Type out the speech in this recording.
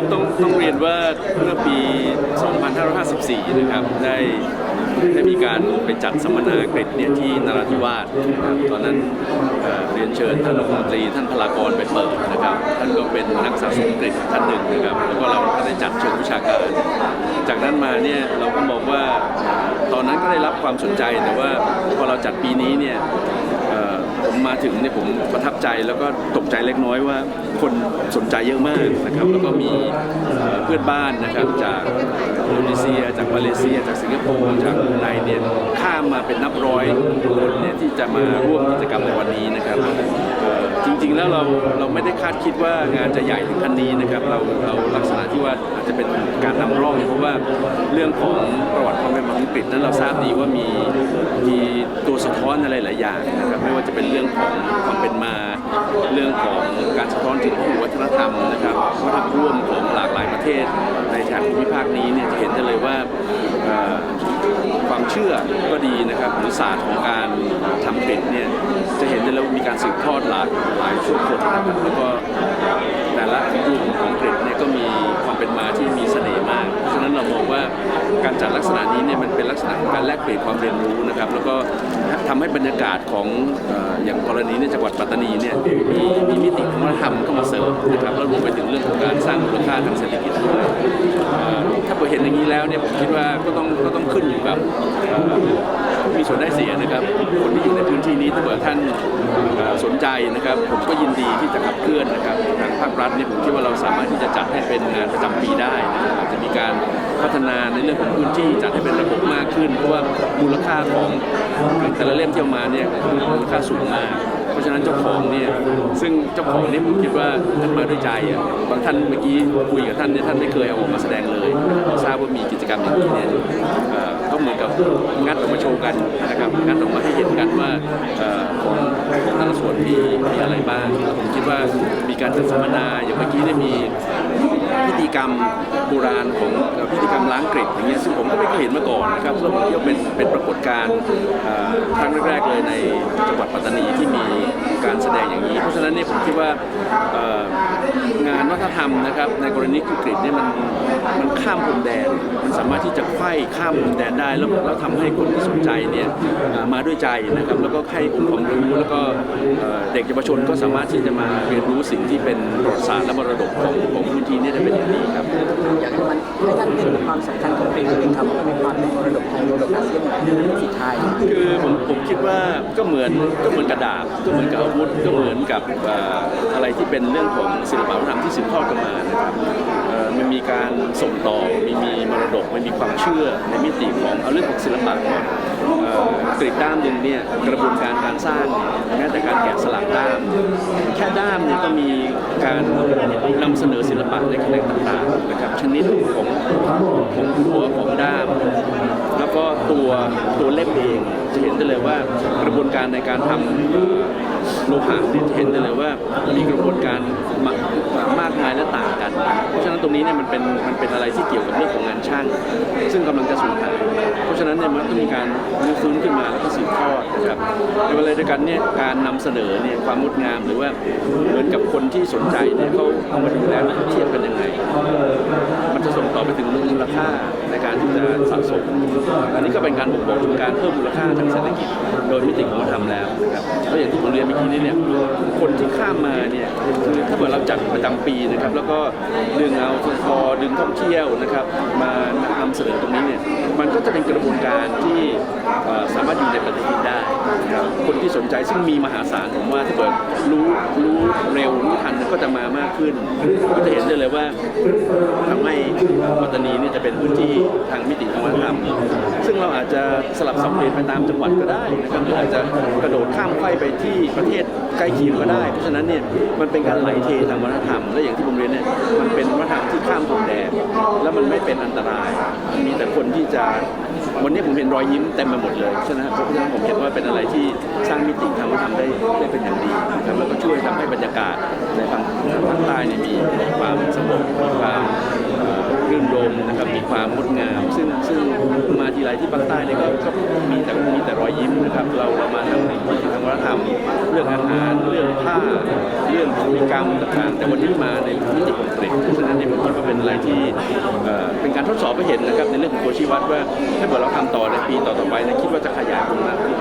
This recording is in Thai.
ครับต้องต้องเรียนว่าเมื่อปี 2554 นะครับ ได้ได้มีการไปจัดสัมมนากฤษเนี่ยที่นราธิวาสนะครับตอนนั้นเอ่อเรียนเชิญท่านรัฐมนตรีท่านพลากรไปเปิดนะครับ ท่านก็เป็นนักสะสมกฤษท่านหนึ่งนะครับ แล้วก็เราก็ได้จัดเชิงวิชาการ จากนั้นมาเนี่ยเราก็มองว่า ตอนนั้นก็ได้รับความสนใจแต่ว่าพอเราจัดปีนี้เนี่ย ผมมาถึงเนี่ยผมประทับใจแล้วก็ตกใจเล็กน้อยว่าคนสนใจเยอะมากนะครับแล้วก็มีเพื่อนบ้านนะครับจากอินโดนีเซีย จากมาเลเซีย จากสิงคโปร์จากบรูไนเนี่ยข้ามมาเป็นนับร้อยคนเนี่ยที่จะมาร่วมกิจกรรมในวันนี้นะครับจริงๆแล้วเราเราไม่ได้คาดคิดว่างานจะใหญ่ถึงขั้นนี้นะครับเราเราลักษณะที่ว่าอาจจะเป็นการนำร่อง ว่าเรื่องของประวัติความเป็นมาของอังกฤษนั้นเราทราบดีว่ามีมีตัวสะท้อนอะไรหลายอย่างนะครับไม่ว่าจะเป็นเรื่องของความเป็นมา เรื่องของการสะท้อนถึงวัฒนธรรมนะครับวัฒนธรรมร่วมของหลากหลายประเทศ ในแถบภูมิภาคนี้เนี่ยจะเห็นได้เลยว่าความเชื่อก็ดีนะครับหรือศาสตร์ของการทำเป็ดเนี่ยจะเห็นได้แล้วามีการสืบทอดหลากหลายชุมชนนะครับแล้วก็แต่ละกลุ่มของเป็ดเนี่ยก็มีความเป็นมาที่ ษณะนี้เนี่ยมันเป็นลักษณะของการแลกเปลี่ยนความเรียนรู้นะครับ แล้วก็ทำให้บรรยากาศของอย่างกรณีในจังหวัดปัตตานีเนี่ยมีมีมิติของวัฒนธรรมเข้ามาเสริมนะครับแล้วรวมไปถึงเรื่องของการสร้างมูลค่าทางเศรษฐกิจด้วยถ้าเราเห็นอย่างนี้แล้วเนี่ยผมคิดว่าก็ต้องก็ต้องขึ้นอยู่กับมีส่วนได้เสียนะครับคนที่อยู่ในพื้นที่นี้ถ้าเกิดท่านสนใจนะครับ ผมก็ยินดีที่จะขับเคลื่อนนะครับทางภาครัฐเนี่ยผมคิดว่าเราสามารถที่จะจัดให้เป็นงานประจำปีได้นะครับ การพัฒนาในเรื่องของพื้นที่จัดให้เป็นระบบมากขึ้น เพราะว่ามูลค่าของแต่ละเล่มที่เอามาเนี่ยคือมูลค่าสูงมาก เพราะฉะนั้นเจ้าของเนี่ยซึ่งเจ้าของนี่ผมคิดว่าท่านมาด้วยใจอะบางท่านเมื่อกี้คุยกับท่านเนี่ยท่านไม่เคยเอาออกมาแสดงเลยทราบว่ามีกิจกรรมอย่างนี้เนี่ยก็เหมือนกับงัดออกมาโชว์กันนะครับงัดออกมาให้เห็นกันว่าของของแต่ละส่วนมีมีอะไรบ้างผมคิดว่ามีการจัดสัมมนาอย่างเมื่อกี้เนี่ยมี พิธีกรรมโบราณของพิธีกรรมล้างเกร็ดอย่างเงี้ยซึ่งผมก็ไม่เคยเห็นมาก่อนนะครับซึ่งผมคิดว่าเป็นเป็นปรากฏการณ์ครั้งแรกๆเลยในจังหวัดปัตตานีที่มี การแสดงอย่างนี้ เพราะฉะนั้นเนี่ยผมคิดว่างานวัฒนธรรมนะครับในกรณีอังกฤษเนี่ยมันมันข้ามพรมแดน มันสามารถที่จะไขว้ข้ามพรมแดนได้แล้วแล้วทำให้คนที่สนใจเนี่ยมาด้วยใจนะครับแล้วก็ให้องค์ความรู้แล้วก็เด็กเยาวชนก็สามารถที่จะมาเรียนรู้สิ่งที่เป็นประวัติศาสตร์และมรดกของของพื้นที่นี้ได้เป็นอย่างดีครับ ให้ท่านเห็นความสำคัญของเพลงนี้ครับว่ามีความเป็นมรดกของมรดกอาเซียนสีไทยคือผมผมคิดว่าก็เหมือนก็เหมือนกระดาษก็เหมือนกับอาวุธก็เหมือนกับอะไรที่เป็นเรื่องของศิลปวัฒนธรรมที่สืบทอดกันมานะครับมันมีการส่งต่อมีมีมรดกมันมีความเชื่อในมิติของเอาเรื่องของศิลปะก่อนกริดด้ามหนึ่งเนี่ยกระบวนการการสร้างเนี่ยแม้แต่การแกะสลักด้ามแค่ด้ามเนี่ยก็มีการนำเสนอศิลปะในแขนงต่างๆนะครับชนิดของของหัวของด้าม แล้วก็ตัวตัวเล่มเองจะเห็นได้เลยว่ากระบวนการในการทำเอ่อโลหะเนี่ยจะเห็นได้เลยว่ามีกระบวนการมามากมายและต่างกัน เพราะฉะนั้นตรงนี้เนี่ยมันเป็นมันเป็นอะไรที่เกี่ยวกับเรื่องของงานช่างซึ่งกำลังจะสูญหายเพราะฉะนั้นเนี่ยมันต้องมีการรื้อฟื้นขึ้นมาแล้วก็สืบทอดนะครับในเวลาเดียวกันเนี่ยการนำเสนอเนี่ยความงดงามหรือว่าเหมือนกับคนที่สนใจเนี่ยเขาเอามาดูแล้วเขาเทียบกันยังไง มันจะส่งต่อไปถึงมูลค่าในการที่จะสะสม อันนี้ก็เป็นการบ่งบอกถึงการเพิ่มมูลค่าทางเศรษฐกิจโดยมิติของวัฒนธรรมแล้วนะครับแล้วอย่างที่ผมเรียนเมื่อกี้นี้เนี่ยคนที่ข้ามมาเนี่ยคือถ้าเกิดเราจัดประจำปีนะครับแล้วก็ดึงเอาทอดึงท่องเที่ยวนะครับมานำเสนอตรงนี้เนี่ยมันก็จะเป็นกระบวนการที่สามารถอยู่ในปฏิทินได้ครับคนที่สนใจซึ่งมีมหาศาลผมว่าถ้าเกิดรู้รู้เร็วรู้ทันก็จะมามากขึ้นก็จะเห็นได้เลยว่าทำให้ปัตตานีเนี่ยจะเป็นพื้นที่ทางมิติทางวัฒนธรรมซึ่งเราอาจจะสลับสับเปลี่ยนไปตามจังหวัดก็ได้นะครับหรืออาจจะกระโดดข้ามไขว้ไปที่ประเทศใกล้เคียงก็ได้ เพราะฉะนั้นเนี่ยมันเป็นการไหลเททางวัฒนธรรมและอย่างที่ผมเรียนเนี่ยมันเป็นวัฒนธรรมที่ข้ามพรมแดนแล้วมันไม่เป็นอันตราย คนที่จะวันนี้ผมเห็นรอยยิ้มเต็มไปหมดเลยฉะนั้นเพราะฉะนั้นผมเห็นว่าเป็นอะไรที่สร้างมิติทางวัฒนธรรมได้ได้เป็นอย่างดีนะครับแล้วก็ช่วยทำให้บรรยากาศในทางภาคใต้เนี่ยมีมีความสงบมีความรื่นรมนะครับมีความงดงาม ทีไรที่ภาคใต้เนี่ยก็ก็มีแต่มีแต่รอยยิ้มนะครับ เราเรามาทางในมิติทางวัฒนธรรมเรื่องอาหารเรื่องผ้าเรื่องพฤติกรรมต่างๆ แต่วันนี้มาในมิติของเด็กเพราะฉะนั้นเนี่ยผมคิดว่าเป็นอะไรที่เป็นการทดสอบให้เห็นนะครับในเรื่องของตัวชี้วัดว่าถ้าเกิดเราทำต่อในปีต่อๆไปเนยคิดว่าจะขยายผลมากขึ้น